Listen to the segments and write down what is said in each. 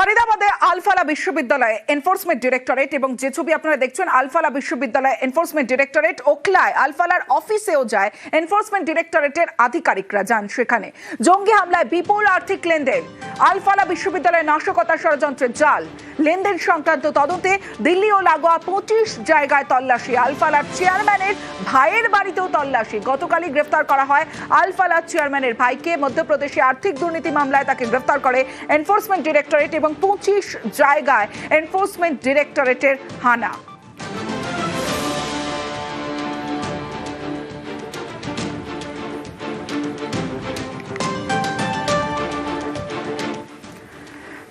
ফরিদাবাদে Al Falah বিশ্ববিদ্যালয়ে enforcement directorate এবং যে ছবি আপনারা দেখছেন, আলফালা বিশ্ববিদ্যালয়ে এনফোর্সমেন্ট ডিরেক্টরেট ওকলায় আলফালার অফিসেও যায় এনফোর্সমেন্ট ডিরেক্টরেটের আধিকারিকরা। যান সেখানে। জঙ্গি হামলায় বিপুল আর্থিক লেনদেন। আলফালা বিশ্ববিদ্যালয়ে নাশকতা ষড়যন্ত্রের জাল। লেনদেন সংক্রান্ত তদন্তে দিল্লি ও লাগোয়া পঁচিশ জায়গায় তল্লাশি। আলফালার চেয়ারম্যানের ভাইয়ের বাড়িতেও তল্লাশি। গতকালই গ্রেফতার করা হয় আলফালার চেয়ারম্যানের ভাইকে। মধ্যপ্রদেশে আর্থিক দুর্নীতি মামলায় তাকে গ্রেফতার করে এনফোর্সমেন্ট ডিরেক্টরেট এবং পঁচিশ জায়গায় এনফোর্সমেন্ট ডিরেক্টরেটের হানা।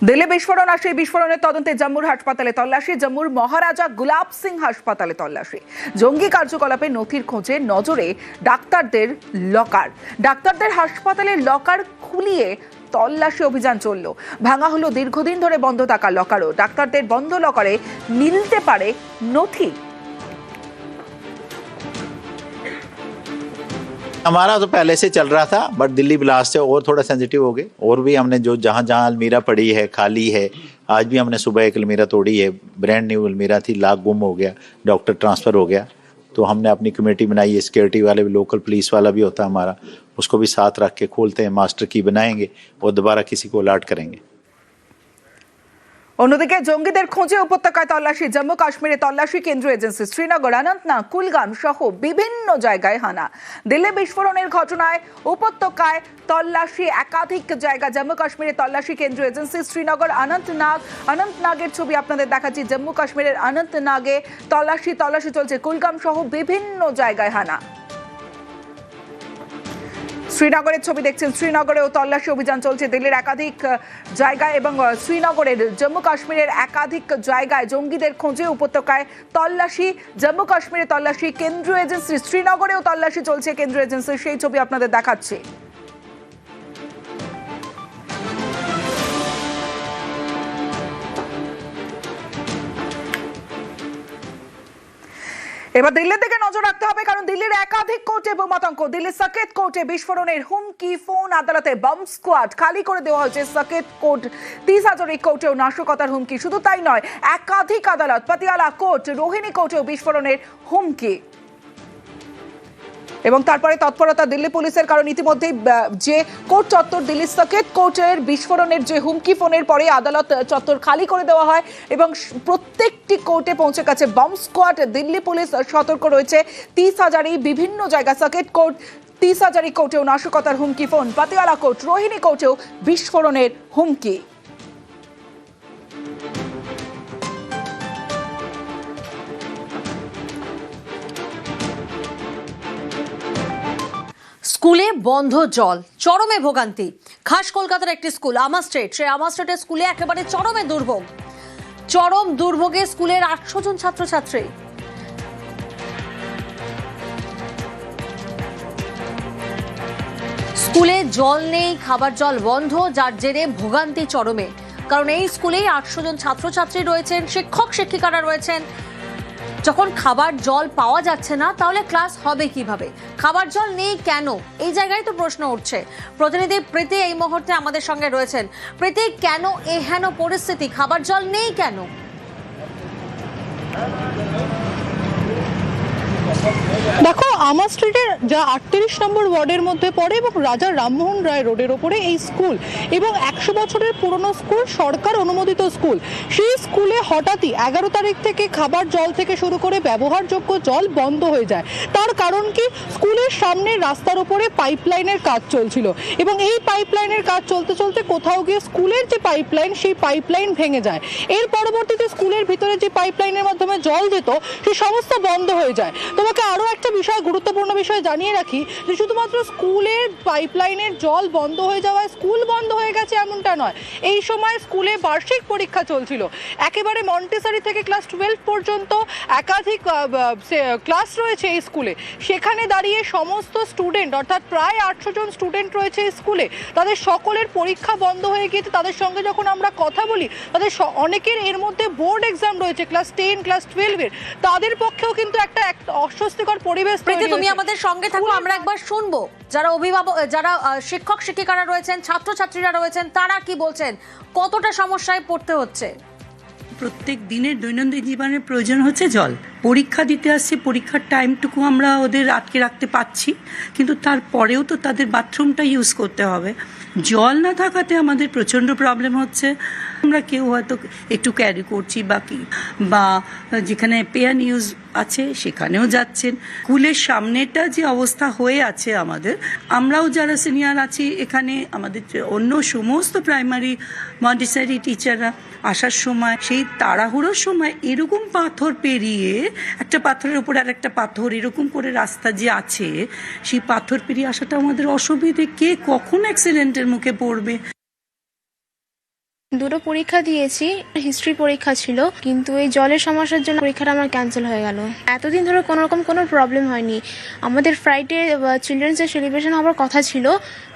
দিল্লি বিস্ফোরণ আসে বিস্ফোরণের তদন্তে জম্মুর হাসপাতালে তল্লাশি, জম্মুর মহারাজা গুলাব সিং হাসপাতালে তল্লাশি। জঙ্গি কার্যকলাপে নথির খোঁজে নজরে ডাক্তারদের লকার। ডাক্তারদের হাসপাতালের লকার খুলিয়ে তল্লাশি অভিযান চলল ভাঙা হলো দীর্ঘদিন ধরে বন্ধ থাকা লকারও ডাক্তারদের বন্ধ লকারে মিলতে পারে নথি हमारा तो पहले से चल रहा था बट दिल्ली ब्लास्ट से और थोड़ा सेंसिटिव हो गए और भी हमने जो जहाँ जहाँ अलमीरा पड़ी है खाली है आज भी हमने सुबह एक अलमीरा तोड़ी है ब्रांड न्यू अलमीरा थी लाख गुम हो गया डॉक्टर ट्रांसफ़र हो गया तो हमने अपनी कमेटी बनाई है सिक्योरिटी वाले भी लोकल पुलिस वाला भी होता है हमारा, उसको भी साथ रख के खोलते हैं मास्टर की बनाएँगे और दोबारा किसी को अलर्ट करेंगे। অন্যদিকে জঙ্গিদের খোঁজে উপত্যকায় তল্লাশি, জম্মু কাশ্মীরে তল্লাশি কেন্দ্রীয় এজেন্সি শ্রীনগর, অনন্তনাগ, কুলগাম সহ বিভিন্ন জায়গায় হানা। দিল্লি বিস্ফোরণের ঘটনায় উপত্যকায় তল্লাশি, একাধিক জায়গা জম্মু কাশ্মীরে তল্লাশি কেন্দ্রীয় এজেন্সি শ্রীনগর, অনন্তনাগ, অনন্তনাগের ছবি আপনাদের দেখাচ্ছি। জম্মু কাশ্মীরের অনন্তনাগে তল্লাশি তল্লাশি চলছে। কুলগাম সহ বিভিন্ন জায়গায় হানা। শ্রীনগরের ছবি দেখছেন। শ্রীনগরেও তল্লাশি অভিযান চলছে দিল্লির একাধিক জায়গায় এবং শ্রীনগরের জম্মু কাশ্মীরের একাধিক জায়গায় জঙ্গিদের খোঁজে উপত্যকায় তল্লাশি। জম্মু কাশ্মীরে তল্লাশি, কেন্দ্রীয় এজেন্সি, শ্রীনগরেও তল্লাশি চলছে কেন্দ্রীয় এজেন্সি। সেই ছবি আপনাদের দেখাচ্ছি। এবার দিল্লির দিকে নজর রাখতে হবে, কারণ দিল্লির একাধিক কোর্টে বোমাতঙ্ক দিল্লির সাকেত কোর্টে বিস্ফোরণের হুমকি, ফোন, আদালতে বম স্কোয়াড, খালি করে দেওয়া হয়েছে সাকেত কোর্ট তিস হাজারি কোর্টেও নাশকতার হুমকি। শুধু তাই নয়, একাধিক আদালত, পাতিয়ালা কোর্ট রোহিণী কোর্টেও বিস্ফোরণের হুমকি। এবং তারপরে তৎপরতা দিল্লি পুলিশের, কারণ ইতিমধ্যেই যে কোর্ট চত্বর দিল্লি সাকেত কোর্টের বিস্ফোরণের যে হুমকি ফোনের পরে আদালত চত্বর খালি করে দেওয়া হয় এবং প্রত্যেকটি কোর্টে পৌঁছে গেছে বম স্কোয়াড দিল্লি পুলিশ সতর্ক রয়েছে। তিস হাজারি বিভিন্ন জায়গা সকেট কোর্ট তিস হাজারি কোর্টেও নাশকতার হুমকি ফোন। পাতিয়ালা কোর্ট, রোহিণী কোর্টেও বিস্ফোরণের হুমকি। স্কুলে বন্ধ জল, চরমে ভোগান্তি। খাস কলকাতার একটি স্কুল, আমা স্টেট। সেই আমা স্টেটের স্কুলে একেবারে চরমে দুর্ভোগ। চরম দুর্ভোগে স্কুলের আটশো জন ছাত্রছাত্রী। স্কুলে জল নেই, খাবার জল বন্ধ, যার জেরে ভোগান্তি চরমে। কারণ এই স্কুলেই আটশো জন ছাত্রছাত্রী রয়েছেন শিক্ষক শিক্ষিকারা রয়েছেন যখন খাবার জল পাওয়া যাচ্ছে না, তাহলে ক্লাস হবে কীভাবে? খাবার জল নেই কেন? এই জায়গায় তো প্রশ্ন উঠছে। প্রতিনিধি প্রীতি এই মুহূর্তে আমাদের সঙ্গে রয়েছেন। প্রীতি, কেন এ হেন পরিস্থিতি? খাবার জল নেই কেন? দেখো আমার স্ট্রিটের যা আটত্রিশ নম্বর ওয়ার্ডের মধ্যে পড়ে এবং রাজা রামমোহন রায় রোডের ওপরে এই স্কুল এবং একশো বছরের পুরনো স্কুল সরকার অনুমোদিত স্কুল সেই স্কুলে হঠাৎই এগারো তারিখ থেকে খাবার জল থেকে শুরু করে ব্যবহারযোগ্য জল বন্ধ হয়ে যায়। তার কারণ কি? স্কুলের সামনে রাস্তার উপরে পাইপলাইনের কাজ চলছিল এবং এই পাইপলাইনের কাজ চলতে চলতে কোথাও গিয়ে স্কুলের যে পাইপলাইন সেই পাইপলাইন ভেঙে যায়। এর পরবর্তীতে স্কুলের ভিতরে যে পাইপলাইনের মাধ্যমে জল যেত সে সমস্ত বন্ধ হয়ে যায়। তোমাকে আরও একটা বিষয়, গুরুত্বপূর্ণ বিষয় জানিয়ে রাখি যে শুধুমাত্র স্কুলের পাইপলাইনের জল বন্ধ হয়ে যাওয়ায় স্কুল বন্ধ হয়ে গেছে এমনটা নয়। এই সময় স্কুলে বার্ষিক পরীক্ষা চলছিল। একেবারে মন্টেসারি থেকে ক্লাস টুয়েলভ পর্যন্ত একাধিক ক্লাস রয়েছে এই স্কুলে। সেখানে দাঁড়িয়ে সমস্ত স্টুডেন্ট, অর্থাৎ প্রায় আটশো জন স্টুডেন্ট রয়েছে স্কুলে। তাদের সকলের পরীক্ষা বন্ধ হয়ে গিয়েছে। তাদের সঙ্গে যখন আমরা কথা বলি, তাদের অনেকের এর মধ্যে বোর্ড এক্সাম রয়েছে ক্লাস টেন, ক্লাস টুয়েলভের। তাদের পক্ষেও কিন্তু একটা এক- অস্বস্তিকর পরিবেশ প্রীতি তুমি আমাদের সঙ্গে থাকো আমরা একবার শুনব। যারা অভিভাবক যারা শিক্ষক শিক্ষিকারা রয়েছেন ছাত্রছাত্রীরা রয়েছেন তারা কি বলছেন? কতটা সমস্যায় পড়তে হচ্ছে? প্রত্যেক দিনের দৈনন্দিন জীবনের প্রয়োজন হচ্ছে জল। পরীক্ষা দিতে আসছে, পরীক্ষার টাইমটুকু আমরা ওদের আটকে রাখতে পাচ্ছি কিন্তু তারপরেও তো তাদের বাথরুমটা ইউজ করতে হবে। জল না থাকাতে আমাদের প্রচণ্ড প্রবলেম হচ্ছে। আমরা কেউ হয়তো একটু ক্যারি করছি বা কি, বা যেখানে পেয়ান ইউজ আছে সেখানেও যাচ্ছেন। স্কুলের সামনেটা যে অবস্থা হয়ে আছে আমাদের, আমরাও যারা সিনিয়র আছি এখানে, আমাদের অন্য সমস্ত প্রাইমারি মন্টিসারি টিচাররা আসার সময়, সেই তাড়াহুড়োর সময় এরকম পাথর পেরিয়ে একটা পাথরের উপর আর একটা পাথর, এরকম করে রাস্তা যে আছে, সেই পাথর পেরিয়ে আসাটা আমাদের অসুবিধে। কে কখন অ্যাক্সিডেন্টের মুখে পড়বে? দুটো পরীক্ষা দিয়েছি হিস্ট্রি পরীক্ষা ছিল, কিন্তু এই জলের সমস্যার জন্য পরীক্ষাটা আমার ক্যান্সেল হয়ে গেল এতদিন ধরে কোনো রকম কোনো প্রবলেম হয়নি আমাদের ফ্রাইডে চিলড্রেন্স ডে সেলিব্রেশন হওয়ার কথা ছিল,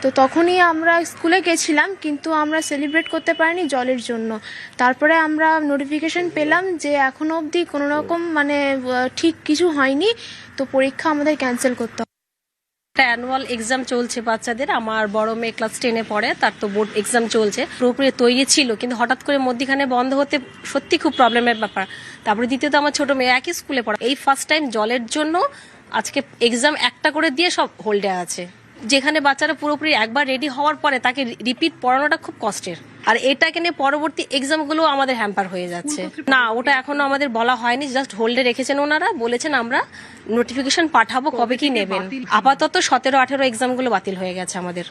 তো তখনই আমরা স্কুলে গেছিলাম, কিন্তু আমরা সেলিব্রেট করতে পারিনি জলের জন্য তারপরে আমরা নোটিফিকেশন পেলাম যে এখনও অবধি কোনো রকম মানে ঠিক কিছু হয়নি, তো পরীক্ষা আমাদের ক্যান্সেল করতে। একটা অ্যানুয়াল এক্সাম চলছে বাচ্চাদের। আমার বড় মেয়ে ক্লাস টেনে পড়ে, তার তো বোর্ড এক্সাম চলছে। পুরোপুরি তৈরি ছিল, কিন্তু হঠাৎ করে মধ্যখানে বন্ধ হতে সত্যি খুব প্রবলেমের ব্যাপার। তারপরে দ্বিতীয়ত আমার ছোট মেয়ে একই স্কুলে পড়ে। এই ফার্স্ট টাইম জলের জন্য আজকে এক্সাম একটা করে দিয়ে সব হোল্ডে আছে। যেখানে বাচ্চারা পুরোপুরি একবার রেডি হওয়ার পরে তাকে রিপিট পড়ানোটা খুব কষ্টের। আর এটাকে নিয়ে পরবর্তী এক্সামগুলো আমাদের হ্যাম্পার হয়ে যাচ্ছে। না, ওটা এখনও আমাদের বলা হয়নি জাস্ট হোল্ডে রেখেছেন ওনারা, বলেছেন আমরা নোটিফিকেশন পাঠাবো কবে কি নেবেন। আপাতত সতেরো, আঠেরো এক্সামগুলো বাতিল হয়ে গেছে আমাদের।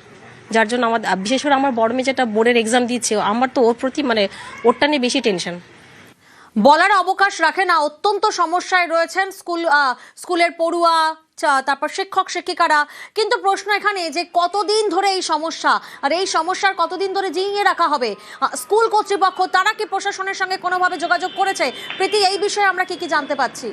যার জন্য আমাদের বিশেষ করে আমার বড় মেয়ে যেটা বোর্ডের এক্সাম দিচ্ছে, আমার তো ওর প্রতি মানে ওরটা নিয়ে বেশি টেনশন বলার অবকাশ রাখে না। অত্যন্ত সমস্যায় রয়েছেন স্কুল স্কুলের পড়ুয়া তারপর শিক্ষক, শিক্ষিকারা। কিন্তু প্রশ্ন এখানে যে কতদিন ধরে এই সমস্যা, আর এই সমস্যার কতদিন ধরে জিইয়ে রাখা হবে? স্কুল কর্তৃপক্ষ, তারা কি প্রশাসনের সঙ্গে কোনোভাবে যোগাযোগ করেছে? প্রীতি, এই বিষয়ে আমরা কি কি জানতে পাচ্ছি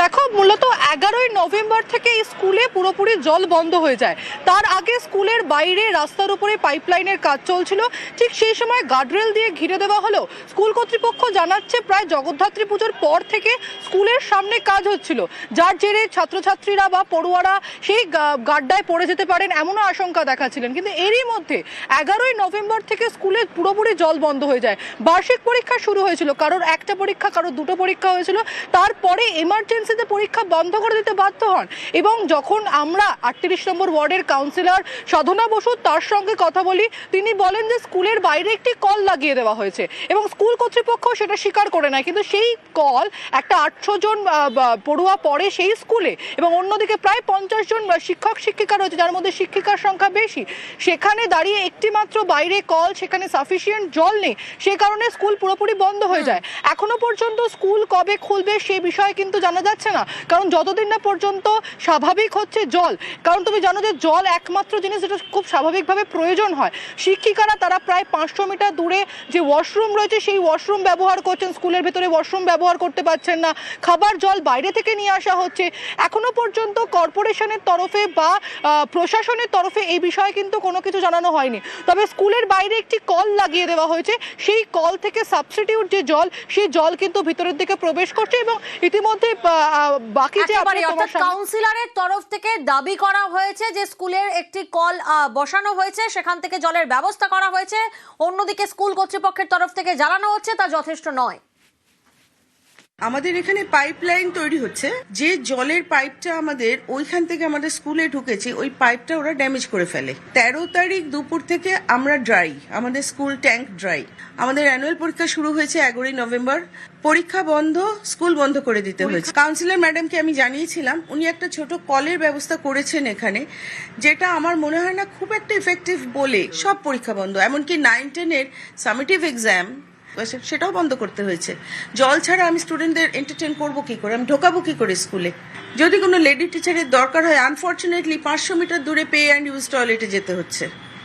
দেখো মূলত এগারোই নভেম্বর থেকে স্কুলে পুরোপুরি জল বন্ধ হয়ে যায়। তার আগে স্কুলের বাইরে রাস্তার উপরে পাইপলাইনের কাজ চলছিল। ঠিক সেই সময় গার্ডরেল দিয়ে ঘিরে দেওয়া হলো। স্কুল কর্তৃপক্ষ জানাচ্ছে প্রায় জগদ্ধাত্রী পুজোর পর থেকে স্কুলের সামনে কাজ হচ্ছিল। যার জেরে ছাত্রছাত্রীরা বা পড়ুয়ারা সেই গাড্ডায় পড়ে যেতে পারেন এমনও আশঙ্কা দেখাচ্ছিলেন। কিন্তু এরই মধ্যে এগারোই নভেম্বর থেকে স্কুলে পুরোপুরি জল বন্ধ হয়ে যায়। বার্ষিক পরীক্ষা শুরু হয়েছিল। কারোর একটা পরীক্ষা, কারোর দুটো পরীক্ষা হয়েছিল। তারপরে এমার্জেন্সিতে পরীক্ষা বন্ধ করে দিতে বাধ্য হন। এবং যখন আমরা আটত্রিশ নম্বর ওয়ার্ডের কাউন্সিলর সাধনা বসু তার সঙ্গে কথা বলি তিনি বলেন যে স্কুলের বাইরে একটি কল লাগিয়ে দেওয়া হয়েছে। এবং স্কুল কর্তৃপক্ষ সেটা স্বীকার করে নেয়। কিন্তু সেই কল একটা আটশো জন পড়ুয়া পড়ে সেই স্কুলে। এবং অন্যদিকে প্রায় পঞ্চাশ জন শিক্ষক শিক্ষিকা রয়েছে যার মধ্যে শিক্ষিকার সংখ্যা বেশি। সেখানে দাঁড়িয়ে একটি মাত্র বাইরে কল সেখানে সাফিসিয়েন্ট জল নেই। সে কারণে স্কুল পুরোপুরি বন্ধ হয়ে যায়। এখনও পর্যন্ত স্কুল কবে খুলবে সে বিষয়ে কিন্তু জানা যাচ্ছে না। কারণ যতদিন না পর্যন্ত স্বাভাবিক হচ্ছে জল, কারণ তুমি জানো যে জল একমাত্র জিনিস যেটা খুব স্বাভাবিকভাবে প্রয়োজন হয়। শিক্ষিকারা তারা প্রায় পাঁচশো মিটার দূরে যে ওয়াশরুম রয়েছে, সেই ওয়াশরুম ব্যবহার করছেন। স্কুলের ভেতরে ওয়াশরুম ব্যবহার করতে পারছেন না। খাবার জল বাইরে থেকে নিয়ে আসা হচ্ছে। এখনও পর্যন্ত কর্পোরেশনের তরফে বা প্রশাসনের তরফে এই বিষয়ে কিন্তু কোনো কিছু জানানো হয়নি। তবে স্কুলের বাইরে একটি কল লাগিয়ে দেওয়া হয়েছে। সেই কল থেকে সাবস্টিটিউট যে জল, সেই জল কিন্তু ভিতরের দিকে প্রবেশ করছে এবং ইতিমধ্যে বাকি যে অর্থাৎ কাউন্সিলরের তরফ থেকে দাবি করা হয়েছে যে স্কুলের একটি কল আহ, বসানো হয়েছে সেখান থেকে জলের ব্যবস্থা করা হয়েছে। অন্যদিকে স্কুল কর্তৃপক্ষের তরফ থেকে জানানো হচ্ছে তা যথেষ্ট নয়। আমাদের এখানে পাইপলাইন তৈরি হচ্ছে। যে জলের পাইপটা আমাদের ওইখান থেকে আমাদের স্কুলে ঢুকেছে ওই পাইপটা ওরা ড্যামেজ করে ফেলে। তেরো তারিখ দুপুর থেকে আমরা ড্রাই আমাদের স্কুল ট্যাঙ্ক ড্রাই আমাদের অ্যানুয়াল পরীক্ষা শুরু হয়েছে এগারোই নভেম্বর। পরীক্ষা বন্ধ স্কুল বন্ধ করে দিতে হয়েছে। কাউন্সিলর ম্যাডামকে আমি জানিয়েছিলাম উনি একটা ছোট কলের ব্যবস্থা করেছেন এখানে যেটা আমার মনে হয় না খুব একটা ইফেক্টিভ বলে সব পরীক্ষা বন্ধ। এমনকি নাইন টেনের সামিটিভ এক্সাম সেটাও বন্ধ করতে হয়েছে। জল ছাড়া আমি স্টুডেন্টদের এন্টারটেন করব কি করে? আমি ঢোকাবো কি করে স্কুলে যদি কোনো লেডি টিচারের দরকার হয় আনফর্চুনেটলি পাঁচশো মিটার দূরে পে অ্যান্ড ইউজ টয়লেটে যেতে হচ্ছে।